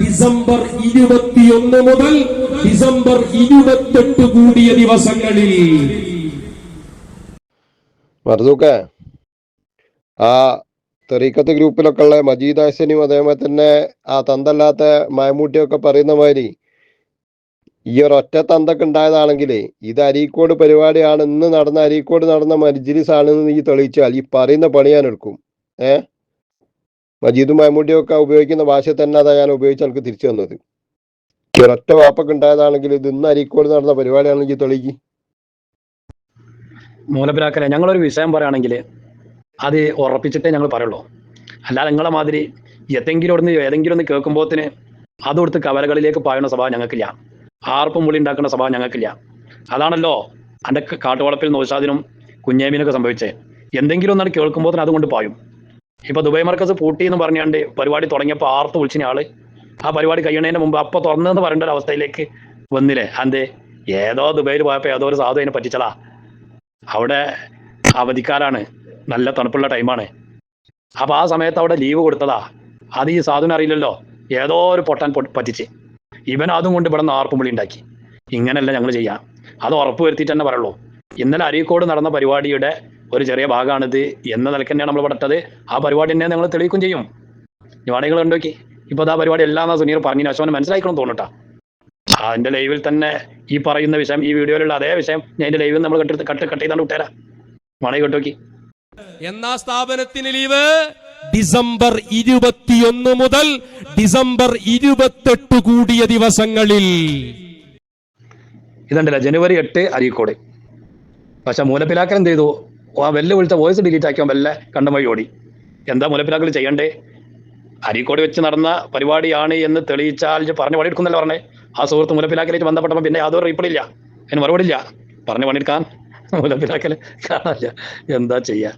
December ഇരുപത്തിയൊന്ന് മുതൽ December ഇരുപത്തെട്ട് കൂടിയ ദിവസങ്ങളിൽ. മർദൂക്കെ ആ തെറീക്കത്ത് ഗ്രൂപ്പിലൊക്കെ ഉള്ള മജീദ് ഹസനും അതേപോലെ തന്നെ ആ തന്തല്ലാത്ത മായമൂട്ടിയൊക്കെ പറയുന്ന മാതിരി ഈ ഒരു ഒറ്റ തന്തൊക്കെ ഉണ്ടായതാണെങ്കിലേ ഇത് അരീക്കോട് പരിപാടിയാണ് ഇന്ന് നടന്ന അരീക്കോട് നടന്ന മജ്ലിസ് ആണെന്ന് നീ തെളിയിച്ചാൽ ഈ പറയുന്ന പണി ഞാൻ എടുക്കും. ഏ? മജീദും മയമൂട്ടിയൊക്കെ ഉപയോഗിക്കുന്ന ഭാഷ തന്നെ അതാ ഞാൻ ഉപയോഗിച്ച് എനിക്ക് തിരിച്ചു തന്നത്. ഒരൊറ്റ വാപ്പൊക്കെ ഉണ്ടായതാണെങ്കിൽ ഇത് ഇന്ന് അരീക്കോട് നടന്ന പരിപാടിയാണെങ്കിൽ തെളിയിക്ക്. മൂലപ്പിലാക്കലെ ഞങ്ങളൊരു വിഷയം പറയുകയാണെങ്കിൽ അത് ഉറപ്പിച്ചിട്ടേ ഞങ്ങൾ പറയുള്ളൂ. അല്ലാതെ നിങ്ങളെ മാതിരി എന്തെങ്കിലും ഒന്ന് ഏതെങ്കിലും ഒന്ന് കേൾക്കുമ്പോത്തിന് കൊടുത്ത് കവലകളിലേക്ക് പായുന്ന സ്വഭാവം ഞങ്ങൾക്കില്ല. ആർപ്പും മുളി ഉണ്ടാക്കുന്ന സ്വഭാവം ഞങ്ങൾക്കില്ല. അതാണല്ലോ എന്റെ കാട്ടുവളപ്പിൽ നോശാദിനും കുഞ്ഞേമീനൊക്കെ സംഭവിച്ചേ. എന്തെങ്കിലും ഒന്നാണ് കേൾക്കുമ്പോത്തിന് അതുകൊണ്ട് പായും. ഇപ്പൊ ദുബൈ മർക്കസ് പൂട്ടി എന്ന് പറഞ്ഞാണ്ട് പരിപാടി തുടങ്ങിയപ്പോൾ ആർത്ത് വിളിച്ചിന് ആൾ. ആ പരിപാടി കഴിയണതിന് മുമ്പ് അപ്പൊ തുറന്നെന്ന് പറയേണ്ട ഒരു അവസ്ഥയിലേക്ക് വന്നില്ലേ? അന്തേ ഏതോ ദുബൈയിൽ പോയപ്പോ ഏതോ ഒരു സാധു അതിനെ പറ്റിച്ചടാ അവിടെ അവധിക്കാലാണ്. നല്ല തണുപ്പുള്ള ടൈമാണ്. അപ്പൊ ആ സമയത്ത് അവിടെ ലീവ് കൊടുത്തതാ. അത് ഈ സാധുവിനെ അറിയില്ലല്ലോ. ഏതോ ഒരു പൊട്ടാൻ പറ്റിച്ച്. ഇവൻ അതും കൊണ്ട് ഇവിടെ ആർപ്പുംവിളി ഉണ്ടാക്കി. ഇങ്ങനെയല്ല ഞങ്ങൾ ചെയ്യാം. അത് ഉറപ്പ് വരുത്തിയിട്ട് തന്നെ പറയുള്ളൂ. ഇന്നലെ അരീക്കോട് നടന്ന പരിപാടിയുടെ ഒരു ചെറിയ ഭാഗമാണിത്. എന്ന നിലയ്ക്ക് തന്നെയാണ് നമ്മൾ പെട്ടത് ആ പരിപാടി തന്നെ നിങ്ങൾ തെളിയിക്കും ചെയ്യും. നിവാണികൾ കണ്ടോക്കി ഇപ്പൊ ആ പരിപാടി എല്ലാം സുനീർ പറഞ്ഞു അശോനെ മനസ്സിലാക്കണം തോന്നട്ടാ അതിന്റെ ലൈവിൽ തന്നെ ഈ പറയുന്ന വിഷയം ഈ വീഡിയോയിലുള്ള അതേ വിഷയം ഞാൻ എന്റെ ലൈവിൽ നമ്മൾ കട്ട് കട്ട് കട്ട് ചെയ്താണ്ട് വിട്ടേരാ. മണി കെട്ടോക്കി എന്നാ സ്ഥാപനത്തിന് ലീവ്? ഡിസംബർ ഇരുപത്തിയൊന്ന് മുതൽ ഡിസംബർ ഇരുപത്തെട്ട് കൂടിയ ദിവസങ്ങളിൽ. ഇതുണ്ടല്ല ജനുവരി എട്ട് അരീക്കോട്. പക്ഷെ മൂലപ്പിലാക്കൽ എന്ത് ചെയ്തു? ആ വെല്ല വിളിച്ച വോയിസ് ഡിലീറ്റ് ആക്കിയോ വെല്ല കണ്ടം വഴി ഓടി. എന്താ മുലപ്പിലാക്കൾ ചെയ്യണ്ടേ? അരീക്കോട് വെച്ച് നടന്ന പരിപാടിയാണ് എന്ന് തെളിയിച്ചാൽ പറഞ്ഞ പണി എടുക്കുന്നല്ലേ പറഞ്ഞേ? ആ സുഹൃത്ത് മുലപ്പിലാക്കലേക്ക് ബന്ധപ്പെട്ടപ്പോൾ പിന്നെ യാതൊരു റീപ്ലൈ ഇല്ല. അതിന് മറുപടി ഇല്ല. പറഞ്ഞ് പണിയെടുക്കാൻ മുലപ്പിലാക്കൽ കാണാനില്ല. എന്താ ചെയ്യാ?